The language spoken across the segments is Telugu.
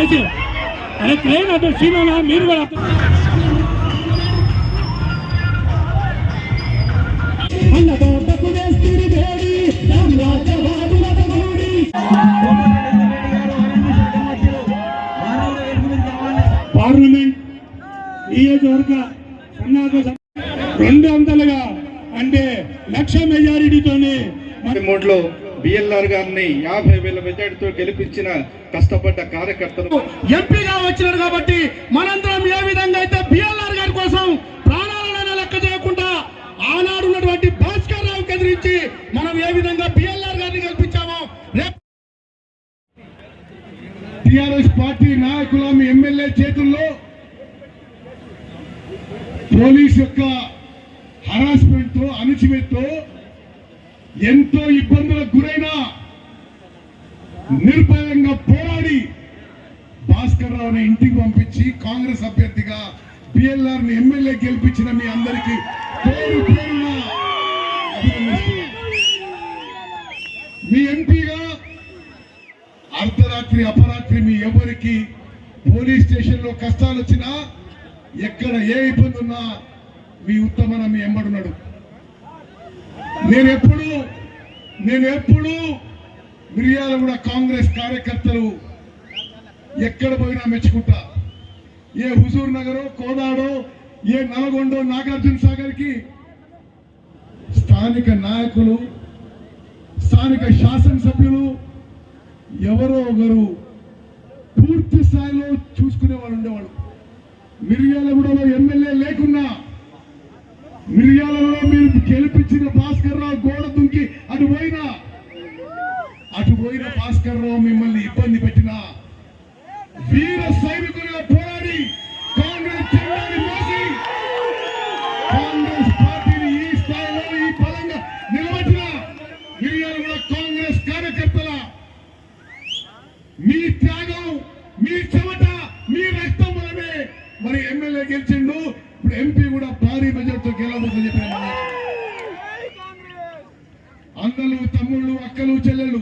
దయచేసి అరే ట్రైన్ అటు సీనా మీరు కూడా పార్లమెంట్ నియోజకవర్గ సన్నాహక రెండు వందలుగా అంటే లక్ష మెజారిటీతోనే మరి మూడులో బిఎల్ఆర్ గారిని యాభై వేల మెజార్టీతో గెలిపించిన కష్టపడ్డ కార్యకర్తలు ఎంపీగా వచ్చినారు కాబట్టి మనందరం ఏ విధంగా అయితే బిఎల్ఆర్ గారి కోసం ప్రాణాలను లెక్క చేయకుండా ఆనాడు ఉన్నటువంటి భాస్కర్ రావు ఎదిరించి మనం ఏ విధంగా బిఎల్ఆర్ గారిని గెలిపించామో రేపు టిఆర్ఎస్ పార్టీ నాయకుల మీ ఎమ్మెల్యే చేతుల్లో పోలీస్ యొక్క హరాస్మెంట్తో అణచివేత్తో ఎంతో ఇబ్బందులకు గురైన నిర్భయంగా పోరాడి భాస్కర్ రావుని ఇంటికి పంపించి కాంగ్రెస్ అభ్యర్థిగా బిఎల్ఆర్ని ఎమ్మెల్యే గెలిపించిన మీ అందరికీ పేరు పేరున మీ ఎంపీగా అర్ధరాత్రి అపరాత్రి మీ ఎవరికి పోలీస్ స్టేషన్లో కష్టాలు వచ్చినా ఎక్కడ ఏ ఇబ్బంది ఉన్నా మీ ఉత్తమన మీ ఎంబడున్నాడు నేను ఎప్పుడు నేను ఎప్పుడు మిరియాల కూడా కాంగ్రెస్ కార్యకర్తలు ఎక్కడ పోయినా మెచ్చుకుంటా. ఏ హుజూర్ నగరో కోదాడో ఏ నల్గొండో నాగార్జున సాగర్కి స్థానిక నాయకులు స్థానిక శాసనసభ్యులు ఎవరో ఒకరు పూర్తి స్థాయిలో చూసుకునే వాళ్ళు ఉండేవాళ్ళు. మిర్యాలగూడలో ఎమ్మెల్యే లేకున్నా మిరియాలలో మీరు గెలిపించిన భాస్కర్ రావు గోడ దుంకి అటు పోయినా? అటు పోయిన భాస్కర్ రావు మిమ్మల్ని ఇబ్బంది పెట్టిన? వీర సైనికులుగా పోరాడి కాంగ్రెస్ జెండాని మోసి కాంగ్రెస్ పార్టీని ఈ స్థాయిలో ఈ బలంగా నిలబెట్టిన? కూడా కాంగ్రెస్ కార్యకర్తల. మీ త్యాగం మీ చెమట మీ రక్తం వలనే మరి ఎమ్మెల్యే గెలిచిండు. ఇప్పుడు ఎంపీ కూడా భారీ మెజార్టీతో గెలవబోతుందని చెప్పాను అన్నలు తమ్ముళ్ళు అక్కలు చెల్లెళ్ళు.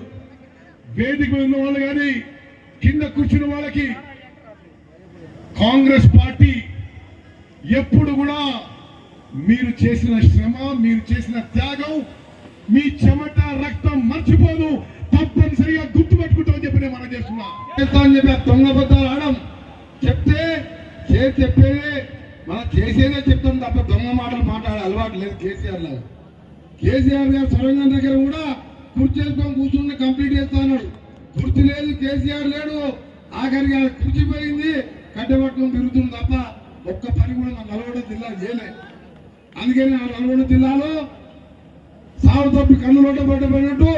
వేదిక ఉన్న వాళ్ళు కానీ కింద కూర్చున్న వాళ్ళకి కాంగ్రెస్ పార్టీ ఎప్పుడు కూడా మీరు చేసిన శ్రమ మీరు చేసిన త్యాగం మీ చెమట రక్తం మర్చిపోదు. తప్పనిసరిగా గుర్తుపెట్టుకుంటామని చెప్పి నేను మనం చేస్తున్నా. అని చెప్పి ఆ దొంగబద్దాలు ఆడం చెప్తే చేసి చెప్పేదే మనం చేసేదే చెప్తాం తప్ప దొంగ మాటలు మాట్లాడే అలవాటు లేదు కేసీఆర్ లాగా. కేసీఆర్ గారు సొరంగం దగ్గర కూడా కుర్చీ కూర్చుని కంప్లీట్ చేస్తా అన్నాడు కుర్చీ లేదు కేసీఆర్ లేడు. ఆఖరికి ఆ కుర్చీ పోయింది. కట్టెపట్టుకొని తిరుగుతుంది తప్ప ఒక్క పని కూడా మన నల్గొండ జిల్లా చేయలే. అందుకని ఆ నల్గొండ జిల్లాలో సాగు తప్పి కన్ను లోట పట్టబడినట్టు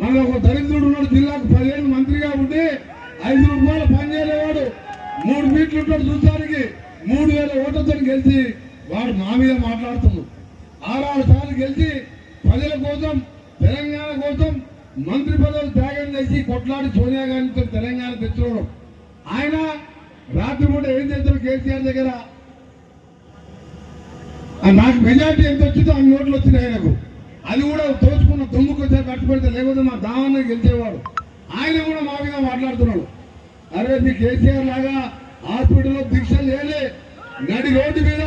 మన ఒక దరిద్రుడు ఉన్నాడు. జిల్లాకు పదిహేను మంత్రిగా ఉండి ఐదు రూపాయలు పనిచేయలేవాడు మూడు మీట్లు ఉంటాడు చూసానికి మూడు వేల ఓట్లతో గెలిచి వాడు మా మీద మాట్లాడుతున్నాడు. ఆరారు సార్లు గెలిచి ప్రజల కోసం తెలంగాణ కోసం మంత్రి పదవులు త్యాగం చేసి కొట్లాడి సోనియా గాంధీతో తెలంగాణ తెచ్చుకోవడం. ఆయన రాత్రిపూట ఏం చేస్తారు కేసీఆర్ దగ్గర? నాకు మెజార్టీ ఎంత వచ్చిందో అన్ని ఓట్లు వచ్చినాయి ఆయనకు. అది కూడా తోచుకున్న దొమ్ముకు వచ్చారు కట్టుబడితే లేకపోతే మా దావాన్ని గెలిచేవాడు. ఆయన కూడా మా మీద మాట్లాడుతున్నాడు. అరే మీ కేసీఆర్ లాగా హాస్పిటల్లో దీక్షలు చేయలే. నడి రోడ్డు మీద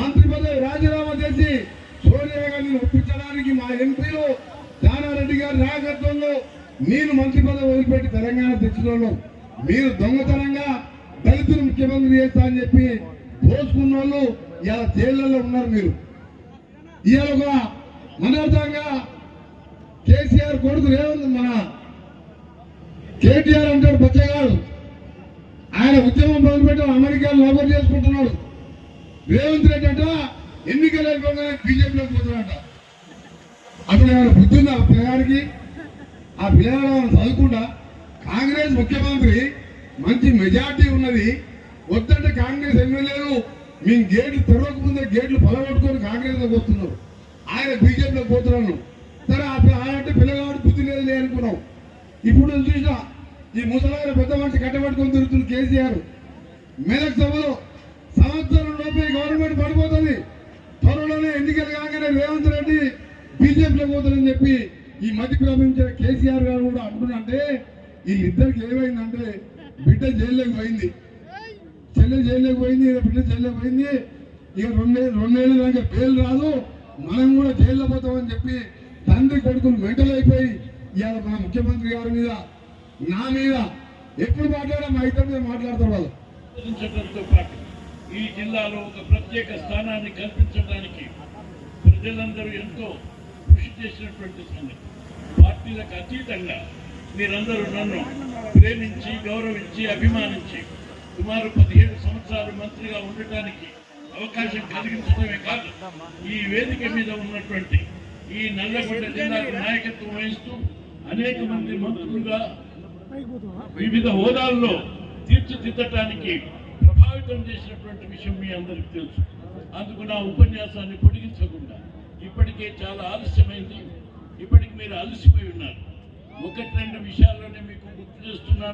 మంత్రి పదవి రాజీనామా చేసి సోనియా గారిని ఒప్పించడానికి మా ఎంపీలు దానారెడ్డి గారి నాయకత్వంలో నేను మంత్రి పదవి వదిలిపెట్టి తెలంగాణ తెచ్చిన మీరు దొంగతనంగా దళితులు ముఖ్యమంత్రి చేస్తా అని చెప్పి దోచుకున్న వాళ్ళు ఇలా జైళ్ళలో ఉన్నారు మీరు. ఇవాళ ఒక మనోర్థంగా కేసీఆర్ కొడుకు రేవంత్ మన కేటీఆర్ అంటాడు బచ్చగాడు. ఆయన ఉద్యమం మొదలుపెట్టి అమెరికా నౌకరు చేసుకుంటున్నాడు. రేవంత్ రెడ్డి అంటే ఎన్నికలు అయిపోగానే బీజేపీలోకి పోతున్నాడు అతను ఏమైనా బుద్ధిందా ఆ పిల్లగాడికి? ఆ పిల్లగాడు చదువుకుండా కాంగ్రెస్ ముఖ్యమంత్రి మంచి మెజార్టీ ఉన్నది. వద్దంటే కాంగ్రెస్ ఎమ్మెల్యేలు మేము గేట్లు తెరవకముందే గేట్లు పొలగొట్టుకొని కాంగ్రెస్లోకి వస్తున్నారు ఆయన బీజేపీలోకి పోతున్నాను. సరే ఆ పిల్ల- అంటే పిల్లగాడు బుద్ధి లేదు అనుకున్నాం. ఇప్పుడు చూసా ఈ ముసలాయన పెద్ద మనిషి కట్టబెట్టుకొని తిరుగుతున్న కేసీఆర్. మెదక్ సభలో సంవత్సరం లోపే గవర్నమెంట్ పడిపోతుంది. ఎన్నికలు కాగానే రేవంత్ రెడ్డి బీజేపీలో పోతారని చెప్పి ఈ మధ్య ప్రమించిన కేసీఆర్ గారు కూడా అంటున్నంటే వీళ్ళిద్దరికి ఏమైందంటే బిడ్డ జైల్లోకి పోయింది. చెల్లె జైల్లోకి పోయింది బిడ్డ జైల్లోకి పోయింది. ఇక రెండే రెండేళ్ళ దాకా బెయిల్ రాదు. మనం కూడా జైల్లో పోతామని చెప్పి తండ్రి కొడుకులు మెంటల్ అయిపోయి ఇవాళ మన ముఖ్యమంత్రి గారి మీద నా మీద ఎప్పుడు మాట్లాడా మా ఇద్దరి మీద మాట్లాడతారు వాళ్ళు. పాటు ఈ జిల్లాలో ఒక ప్రత్యేక స్థానాన్ని కల్పించడానికి ప్రజలందరూ ఎంతో కృషి చేసినటువంటి సంగతి. పార్టీలకు అతీతంగా మీరందరూ నన్ను ప్రేమించి గౌరవించి అభిమానించి సుమారు పదిహేడు సంవత్సరాలు మంత్రిగా ఉండటానికి అవకాశం కలిగించడమే కాదు ఈ వేదిక మీద ఉన్నటువంటి ఈ నల్లగొండ జిల్లాకు నాయకత్వం వహిస్తూ అనేక మంది మంత్రులుగా వివిధ హోదాల్లో తీర్చిదిద్దటానికి ప్రభావితం చేసినటువంటి విషయం మీ అందరికి తెలుసు. అందుకు నా ఉపన్యాసాన్ని పొడిగించకుండా ఇప్పటికే చాలా ఆలస్యమైంది. ఇప్పటికి మీరు అలసిపోయి ఉన్నారు. ఒకటి రెండు విషయాల్లోనే మీకు గుర్తు చేస్తున్నాను.